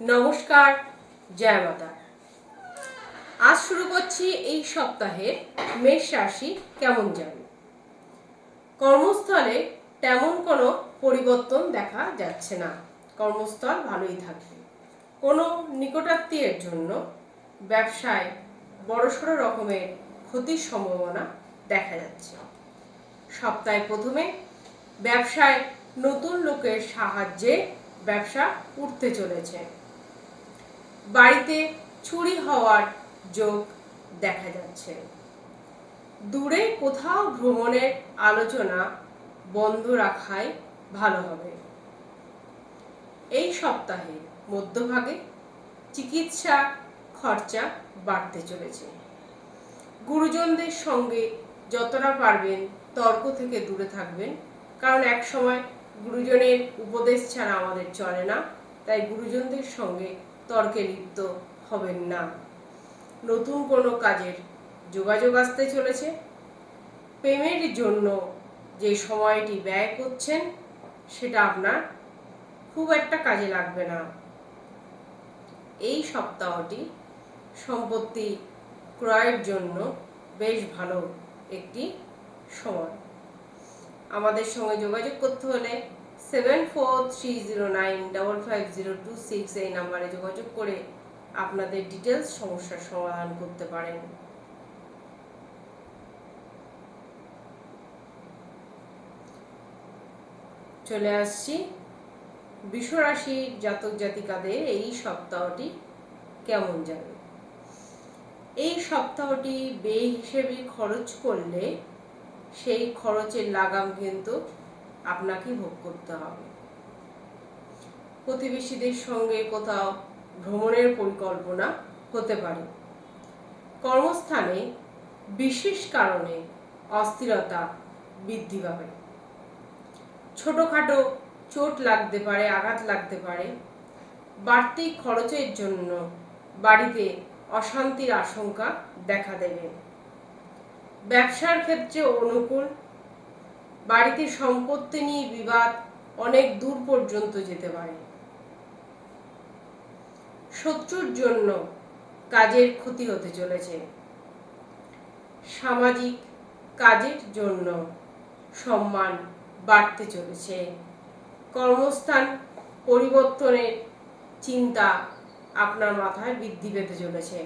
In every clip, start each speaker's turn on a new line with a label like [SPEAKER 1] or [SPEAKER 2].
[SPEAKER 1] নমস্কার, জয় মাতা। আজ শুরু করছি এই সপ্তাহের মেষ রাশি কেমন যাবে কর্মস্থলে তেমন কোনো পরিবর্তন দেখা যাচ্ছে না। কর্মস্থল ভালোই থাকবে কোনো নিকটাত্মীয়ের জন্য ব্যবসায় বড়সড় রকমের ক্ষতির সম্ভাবনা দেখা যাচ্ছে। সপ্তাহে প্রথমে ব্যবসায় নতুন লোকের সাহায্যে ব্যবসা উঠতে চলেছে। বাড়িতে চুরি হওয়ার যোগ দেখা যাচ্ছে। দূরে কোথাও ভ্রমণের আলোচনা বন্ধ রাখাই ভালো হবে। এই সপ্তাহে মধ্যভাগে চিকিৎসা খরচা বাড়তে চলেছে। গুরুজনদের সঙ্গে যতটা পারবেন তর্ক থেকে দূরে থাকবেন, কারণ এক সময় গুরুজনের উপদেশ ছাড়া আমাদের চলে না, তাই গুরুজনদের সঙ্গে তর্কে লিপ্ত হবেন না। নতুন কোনো কাজের যোগাযোগ আসতে চলেছে। প্রেমের জন্য যে সময়টি ব্যয় করছেন, সেটা আপনার খুব একটা কাজে লাগবে না। এই সপ্তাহটি সম্পত্তি ক্রয়ের জন্য বেশ ভালো একটি সময়। আমাদের সঙ্গে যোগাযোগ করতে হলে seven four three zero nine double five zero two six এই নাম্বারে যোগাযোগ করে আপনাদের ডিটেলস সমস্যার সমাধান করতে পারেন। চলে আসছি বিশ্বরাশির জাতক জাতিকাদের এই সপ্তাহটি কেমন যাবে? এই সপ্তাহটি ব্যয় হিসেবে খরচ করলে সেই খরচের লাগাম কিন্তু আপনাকে ভোগ করতে হবে। প্রতিবেশীদের সঙ্গে কোথাও ভ্রমণের পরিকল্পনা হতে পারে। কর্মস্থানে বিশেষ কারণে অস্থিরতা বৃদ্ধি পাবে। ছোটোখাটো চোট লাগতে পারে, আঘাত লাগতে পারে। বাড়তি খরচের জন্য বাড়িতে অশান্তির আশঙ্কা দেখা দেবে। ব্যবসার ক্ষেত্রে অনুকূল বাড়িতে সম্পত্তি নিয়ে বিবাদ অনেক দূর পর্যন্ত যেতে পারে। শত্রুর জন্য কাজের ক্ষতি হতে চলেছে। সামাজিক কাজের জন্য সম্মান বাড়তে চলেছে। কর্মস্থান পরিবর্তনের চিন্তা আপনার মাথায় বৃদ্ধি পেতে চলেছে।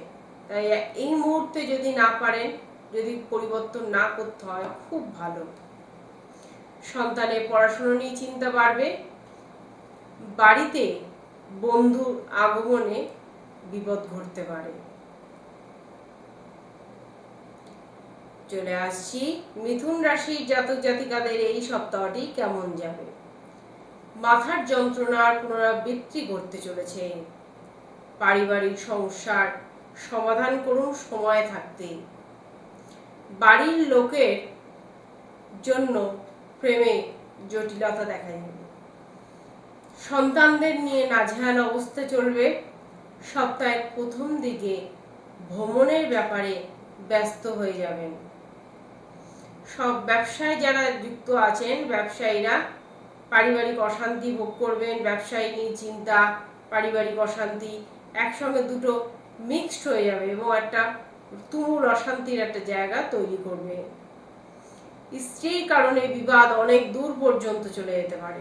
[SPEAKER 1] তাই এই মুহূর্তে যদি না পারেন, যদি পরিবর্তন না করতে হয়, খুব ভালো। সন্তানের পড়াশুনো নিয়ে চিন্তা বাড়বে। বাড়িতে বন্ধুর আগমনে বিপদ ঘটতে পারে। চলে আসছি। মিথুন রাশির জাতক জাতিকাদের এই সপ্তাহটি কেমন যাবে? মাথার যন্ত্রণার পুনরাবৃত্তি ঘটতে চলেছে। পারিবারিক সমস্যার সমাধান করুন সময় থাকতে বাড়ির লোকের জন্য প্রেমে জটিলতা দেখা যাবে সন্তানদের নিয়ে নাজেহাল অবস্থা চলবে সপ্তাহের প্রথম দিকে ভ্রমণের ব্যাপারে ব্যস্ত হয়ে যাবেন। সব ব্যবসায় যারা যুক্ত আছেন, ব্যবসায়ীরা পারিবারিক অশান্তি ভোগ করবেন, ব্যবসায়ী নিয়ে চিন্তা, পারিবারিক অশান্তি একসঙ্গে দুটো মিক্সড হয়ে যাবে এবং একটা তুমুল অশান্তির একটা জায়গা তৈরি করবে। স্ত্রীর কারণে বিবাদ অনেক দূর পর্যন্ত চলে যেতে পারে।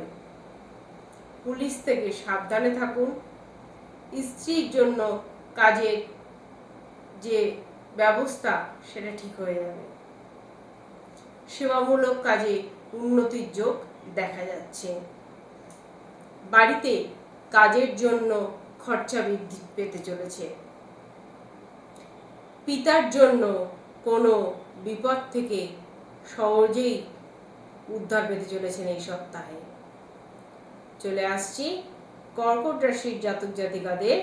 [SPEAKER 1] পুলিশ থেকে সাবধানে থাকুন। স্ত্রীর জন্য কাজের যে ব্যবস্থা, সেটা ঠিক হয়ে যাবে। সেবামূলক কাজে উন্নতির যোগ দেখা যাচ্ছে। বাড়িতে কাজের জন্য খরচা বৃদ্ধি পেতে চলেছে। পিতার জন্য কোনো বিপদ থেকে সহজেই উদ্ধার পেতে চলেছেন এই সপ্তাহে। চলে আসছি কর্কট রাশির জাতক জাতিকাদের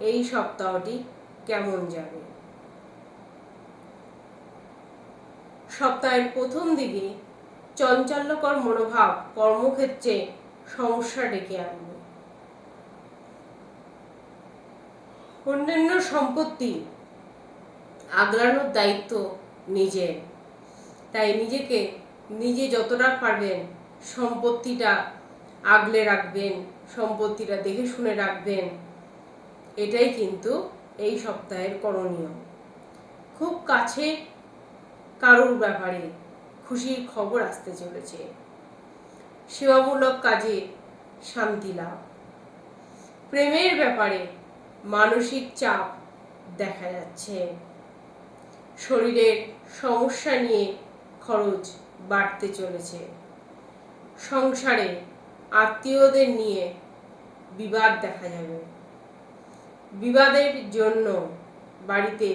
[SPEAKER 1] এই সপ্তাহটি কেমন যাবে? সপ্তাহের প্রথম দিকে চঞ্চল্যকর মনোভাব কর্মক্ষেত্রে সমস্যা ডেকে আনবে। অন্যান্য সম্পত্তি আগলানোর দায়িত্ব নিজের। তাই নিজেকে নিজে যতটা পারবেন সম্পত্তিটা আগলে রাখবেন, সম্পত্তিটা দেখে শুনে রাখবেন। এটাই কিন্তু এই সপ্তাহের করণীয়। খুব কাছে কারোর ব্যাপারে খুশির খবর আসতে চলেছে। সেবামূলক কাজে শান্তি লাভ। প্রেমের ব্যাপারে মানসিক চাপ দেখা যাচ্ছে। শরীরের সমস্যা নিয়ে খরচ বাড়তে চলেছে। সংসারে আত্মীয়দের নিয়ে বিবাদ দেখা যাবে। বিবাদের জন্য বাড়িতে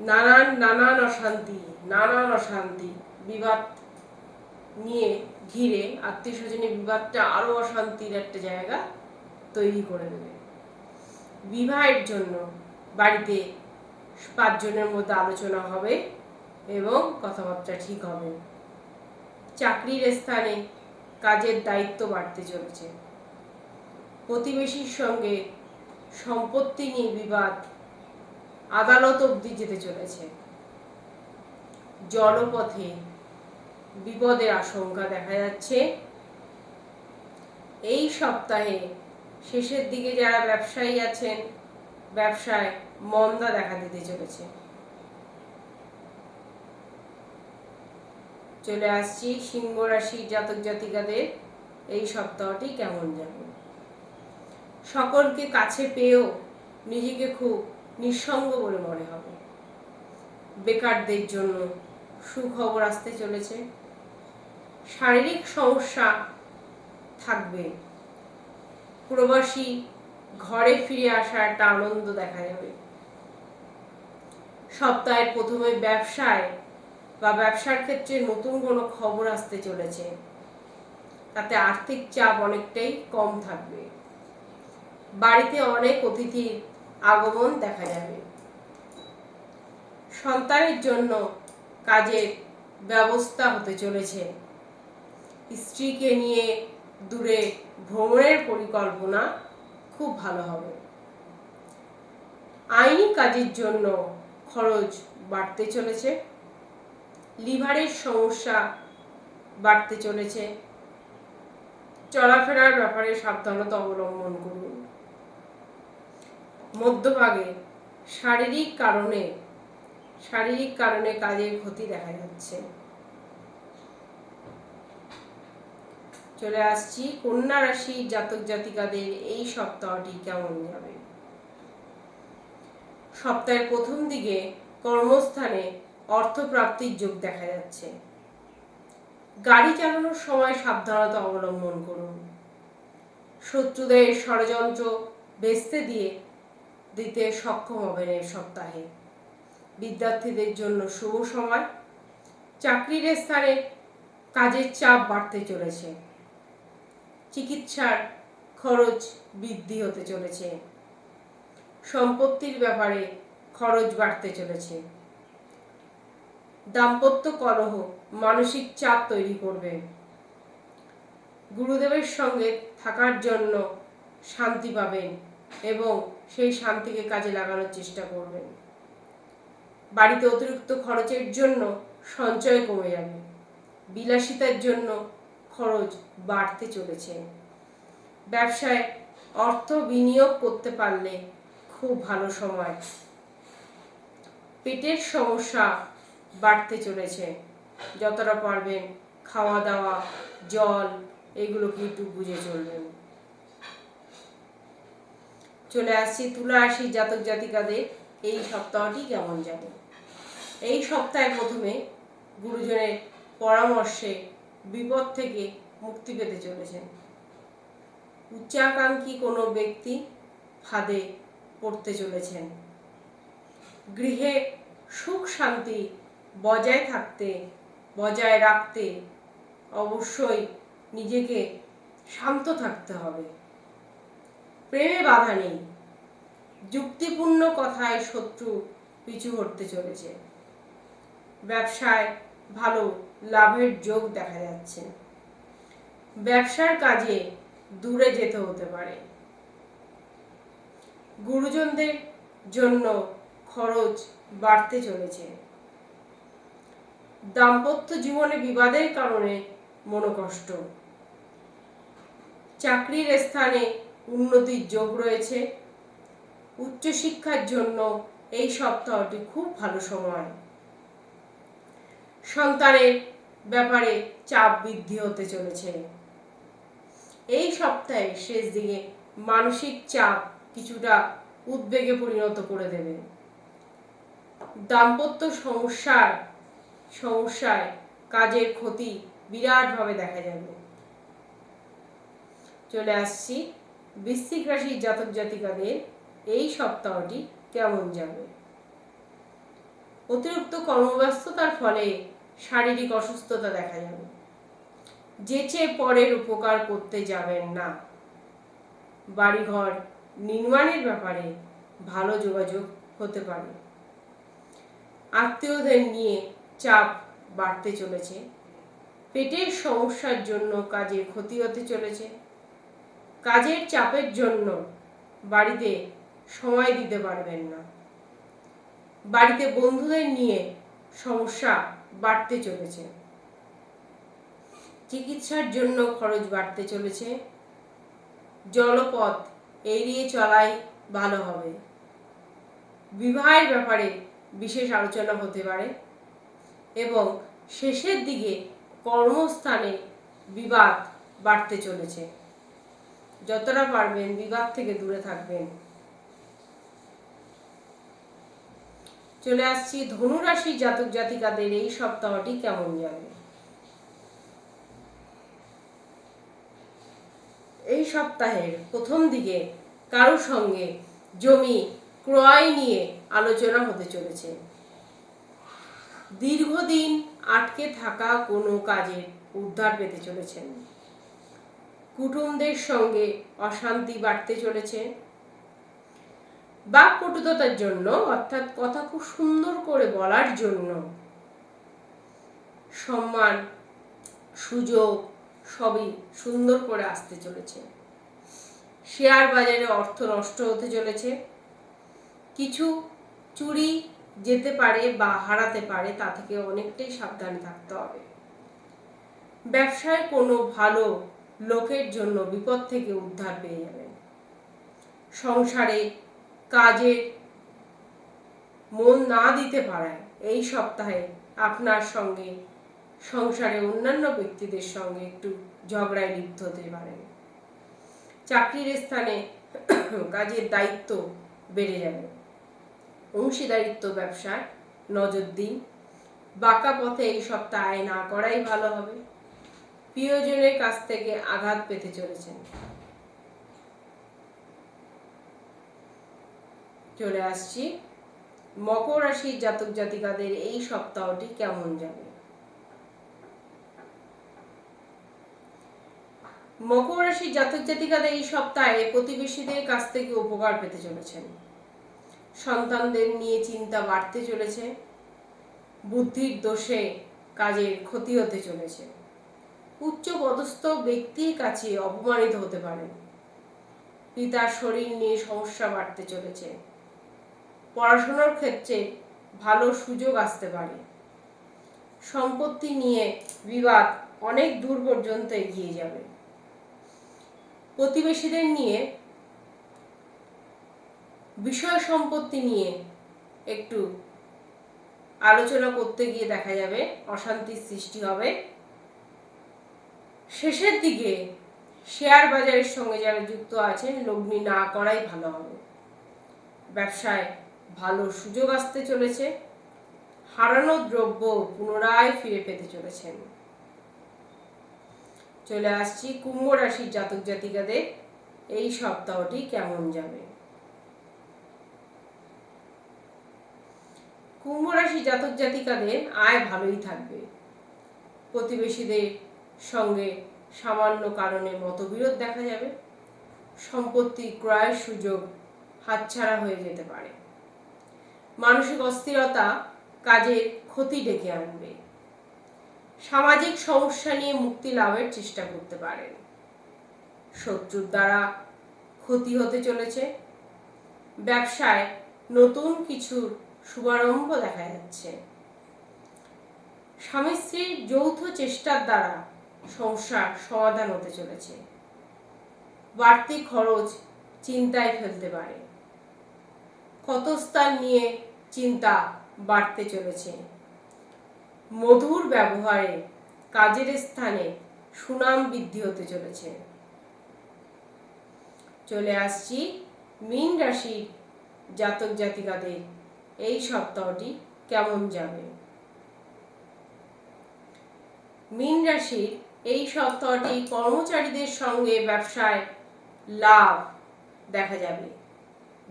[SPEAKER 1] নানান নানান অশান্তি নানান অশান্তি বিবাদ নিয়ে ঘিরে আত্মীয় স্বজনের বিবাদটা আরও অশান্তির একটা জায়গা তৈরি করে দেবে। বিবাহের জন্য বাড়িতে পাঁচজনের মধ্যে আলোচনা হবে। এবং কথাবার্তা ঠিক হবে। চাকরির স্থানে কাজের দায়িত্ব বাড়তে চলেছে। প্রতিবেশীর সঙ্গে সম্পত্তি নিয়ে বিবাদ আদালত অবধি যেতে চলেছে। জলপথে বিপদের আশঙ্কা দেখা যাচ্ছে। এই সপ্তাহে শেষের দিকে যারা ব্যবসায়ী আছেন, ব্যবসায় মন্দা দেখা দিতে চলেছে। চলে আসছি সিংহ রাশি জাতক জাতিকাদের। এই সপ্তাহটি কেমন যাবে সকলকে কাছে পেয়েও নিজেকে খুব নিঃসঙ্গ বলে মনে হবে। বেকারদের জন্য সুখবর আসতে চলেছে। শারীরিক সমস্যা থাকবে। প্রবাসী ঘরে ফিরে আসার একটা আনন্দ দেখা যাবে। সপ্তাহের প্রথমে ব্যবসায় বা ব্যবসার ক্ষেত্রে নতুন কোনো খবর আসতে চলেছে, তাতে আর্থিক চাপ অনেকটাই কম থাকবে। বাড়িতে অনেক অতিথির আগমন দেখা যাবে। সন্তানের জন্য কাজের ব্যবস্থা হতে চলেছে। স্ত্রীকে নিয়ে দূরে ভ্রমণের পরিকল্পনা খুব ভালো হবে। আইনি কাজের জন্য খরচ বাড়তে চলেছে। লিভারের সমস্যা বাড়তে চলেছে। চলাফেরার ব্যাপারে সাবধানতা অবলম্বন করুন। মধ্যভাগে শারীরিক কারণে শারীরিক কারণে কাজের ক্ষতি দেখা যাচ্ছে। চলে আসছি, কন্যা রাশি জাতক জাতিকাদের এই সপ্তাহটি কেমন যাবে? সপ্তাহের প্রথম দিকে কর্মস্থানে অর্থপ্রাপ্তির যোগ দেখা যাচ্ছে। গাড়ি চালানোর সময় সাবধানতা অবলম্বন করুন। শত্রুদের ষড়যন্ত্র বেচতে দিয়ে দিতে সক্ষম হবেন এই সপ্তাহে। বিদ্যার্থীদের জন্য শুভ সময়। চাকরির স্থানে কাজের চাপ বাড়তে চলেছে। চিকিৎসার খরচ বৃদ্ধি হতে চলেছে। সম্পত্তির ব্যাপারে খরচ বাড়তে চলেছে। দাম্পত্য কলহ মানসিক চাপ তৈরি করবে। গুরুদেবের সঙ্গে থাকার জন্য শান্তি পাবেন এবং সেই শান্তিকে কাজে লাগানোর চেষ্টা করবেন। বাড়িতে অতিরিক্ত খরচের জন্য সঞ্চয় কমে যাবে। বিলাসিতার জন্য খরচ বাড়তে চলেছে। ব্যবসায় অর্থ বিনিয়োগ করতে পারলে খুব ভালো সময়। পেটের সমস্যা বাড়তে চলেছে। যতটা পারবেন খাওয়া দাওয়া জল, এগুলোকে একটু বুঝে চলবেন। চলে আসছি তুলা রাশির জাতক জাতিকাদের এই সপ্তাহটি কেমন যাবে এই সপ্তাহে প্রথমে গুরুজনের পরামর্শে বিপদ থেকে মুক্তি পেতে চলেছেন। উচ্চাকাঙ্ক্ষী কোনো ব্যক্তি ফাঁদে পড়তে চলেছেন। গৃহে সুখ শান্তি বজায় থাকতে, বজায় রাখতে অবশ্যই নিজেকে শান্ত থাকতে হবে। প্রেমে বাধা নেই। যুক্তিপূর্ণ কথায় শত্রু পিছু হটতে চলেছে। ব্যবসায় ভালো লাভের যোগ দেখা যাচ্ছে। ব্যবসার কাজে দূরে যেতে হতে পারে। গুরুজনদের জন্য খরচ বাড়তে চলেছে। দাম্পত্য জীবনে বিবাদের কারণে মনোকষ্ট। চাকরির স্থানে উন্নতির যোগ রয়েছে। উচ্চশিক্ষার জন্য এই সপ্তাহটি খুব ভালো সময়। সন্তানের ব্যাপারে চাপ বৃদ্ধি হতে চলেছে। এই সপ্তাহে শেষ দিকে মানসিক চাপ কিছুটা উদ্বেগে পরিণত করে দেবে। দাম্পত্য সমস্যার সমস্যায় কাজের ক্ষতি বিরাটভাবে দেখা যাবে। চলে আসছি। বৃশ্চিক রাশির জাতক জাতিকাদের এই সপ্তাহটি কেমন যাবে? অতিরিক্ত কর্মব্যস্ততার ফলে শারীরিক অসুস্থতা দেখা যাবে। যেচে পরের উপকার করতে যাবেন না। বাড়িঘর নির্মাণের ব্যাপারে ভালো যোগাযোগ হতে পারে। আত্মীয়দের নিয়ে চাপ বাড়তে চলেছে। পেটের সমস্যার জন্য কাজের ক্ষতি হতে চলেছে। কাজের চাপের জন্য বাড়িতে সময় দিতে পারবেন না। বাড়িতে বন্ধুদের নিয়ে সমস্যা বাড়তে চলেছে। চিকিৎসার জন্য খরচ বাড়তে চলেছে। জলপথ এড়িয়ে চলাই ভালো হবে। বিবাহের ব্যাপারে বিশেষ আলোচনা হতে পারে। এবং শেষের দিকে কর্মস্থানে বিবাদ বাড়তে চলেছে। যতটা পারবেন বিবাদ থেকে দূরে থাকবেন। চলে আসছি ধনুরাশি জাতক জাতিকাদের এই সপ্তাহটি কেমন যাবে? এই সপ্তাহের প্রথম দিকে কারোর সঙ্গে জমি ক্রয় নিয়ে আলোচনা হতে চলেছে। দীর্ঘদিন আটকে থাকা কোনো কাজে উদ্ধার পেতে চলেছেন। কুটুমদের সঙ্গে অশান্তি বাড়তে চলেছে। পটুতার জন্য, অর্থাৎ কথা খুব সুন্দর করে বলার জন্য সম্মান, সুযোগ সবই সুন্দর করে আসতে চলেছে। শেয়ার বাজারে অর্থ নষ্ট হতে চলেছে। কিছু চুরি যেতে পারে বা হারাতে পারে, তা থেকে অনেকটাই সাবধানে থাকতে হবে। ব্যবসায় কোনো ভালো লোকের জন্য বিপদ থেকে উদ্ধার পেয়ে যাবেন। সংসারে কাজে মন না দিতে পারায় এই সপ্তাহে আপনার সঙ্গে, সংসারে অন্যান্য ব্যক্তিদের সঙ্গে একটু ঝগড়ায় লিপ্ত হতে পারেন। চাকরির স্থানে কাজের দায়িত্ব বেড়ে যাবে। অংশীদারিত্ব ব্যবসায় নজর দিন। বাঁকা পথে এই সপ্তাহ আয় না করাই ভালো হবে। প্রিয়জনের কাছ থেকে আঘাত পেতে চলেছেন। চলে আসছি। মকর রাশির জাতক জাতিকাদের এই সপ্তাহটি কেমন যাবে? মকর রাশির জাতক জাতিকাদের এই সপ্তাহে প্রতিবেশীদের কাছ থেকে উপকার পেতে চলেছেন। সন্তানদের নিয়ে চিন্তা বাড়তে চলেছে। বুদ্ধির দোষে কাজের ক্ষতি হতে চলেছে। উচ্চ পদস্থ ব্যক্তির কাছে অপমানিত হতে পারেন পিতার শরীর নিয়ে সমস্যা বাড়তে চলেছে। পড়াশোনার ক্ষেত্রে ভালো সুযোগ আসতে পারে। সম্পত্তি নিয়ে বিবাদ অনেক দূর পর্যন্ত এগিয়ে যাবে। প্রতিবেশীদের নিয়ে বিষয় সম্পত্তি নিয়ে একটু আলোচনা করতে গিয়ে দেখা যাবে, অশান্তির সৃষ্টি হবে। শেষের দিকে শেয়ার বাজারের সঙ্গে যারা যুক্ত আছেন, লগ্নি না করাই ভালো হবে। ব্যবসায় ভালো সুযোগ আসতে চলেছে, হারানো দ্রব্য পুনরায় ফিরে পেতে চলেছেন। চলে আসছি কুম্ভ রাশির জাতক জাতিকাদের, এই সপ্তাহটি কেমন যাবে? কুম্ভ রাশি জাতক জাতিকাদের আয় ভালোই থাকবে। প্রতিবেশীদের সঙ্গে সামান্য কারণে মতবিরোধ দেখা যাবে। সম্পত্তি ক্রয়ের সুযোগ হাতছাড়া হয়ে যেতে পারে। মানসিক অস্থিরতা কাজের ক্ষতি ডেকে আনবে। সামাজিক সমস্যা নিয়ে মুক্তি লাভের চেষ্টা করতে পারেন। শত্রুর দ্বারা ক্ষতি হতে চলেছে। ব্যবসায় নতুন কিছুর শুভারম্ভ দেখা যাচ্ছে। স্বামী স্ত্রীর যৌথ চেষ্টার দ্বারা সমস্যার সমাধান হতে চলেছে। বাড়তি খরচ চিন্তায় ফেলতে পারে। ক্ষতস্থান নিয়ে চিন্তা বাড়তে চলেছে। মধুর ব্যবহারে কাজের স্থানে সুনাম বৃদ্ধি হতে চলেছে। চলে আসছি মীন রাশির জাতক জাতিকাদের এই সপ্তাহটি কেমন যাবে? মীন রাশির এই সপ্তাহটি কর্মচারীদের সঙ্গে ব্যবসায় লাভ দেখা যাবে।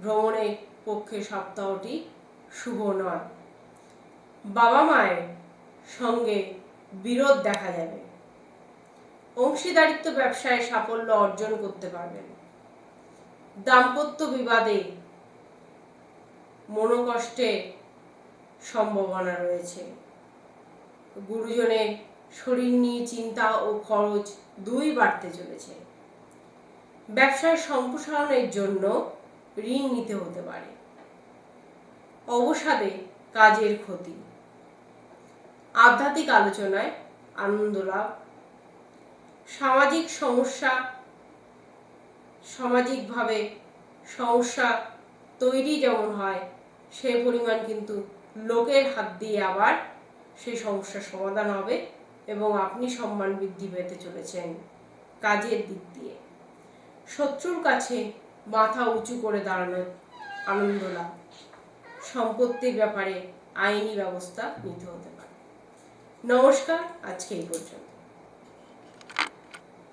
[SPEAKER 1] ভ্রমণের পক্ষে সপ্তাহটি শুভ নয়। বাবা মায়ের সঙ্গে বিরোধ দেখা যাবে। অংশীদারিত্ব ব্যবসায় সাফল্য অর্জন করতে পারবেন। দাম্পত্য বিবাদে মনোকষ্টের সম্ভাবনা রয়েছে। গুরুজনের শরীর নিয়ে চিন্তা ও খরচ দুই বাড়তে চলেছে। ব্যবসার সম্প্রসারণের জন্য ঋণ নিতে হতে পারে। অবসাদে কাজের ক্ষতি। আধ্যাত্মিক আলোচনায় আনন্দ লাভ। সামাজিক সমস্যা, সামাজিকভাবে সমস্যা তৈরি যেমন হয় সেই পরিমাণ কিন্তু লোকের হাত দিয়ে আবার সেই সমস্যার সমাধান হবে এবং আপনি সম্মান বৃদ্ধি পেতে চলেছেন কাজের দিক দিয়ে। শত্রুর কাছে মাথা উঁচু করে দাঁড়ানোর আনন্দ লাভ। সম্পত্তির ব্যাপারে আইনি ব্যবস্থা নিতে হতে পারে। নমস্কার, আজকে এই পর্যন্ত।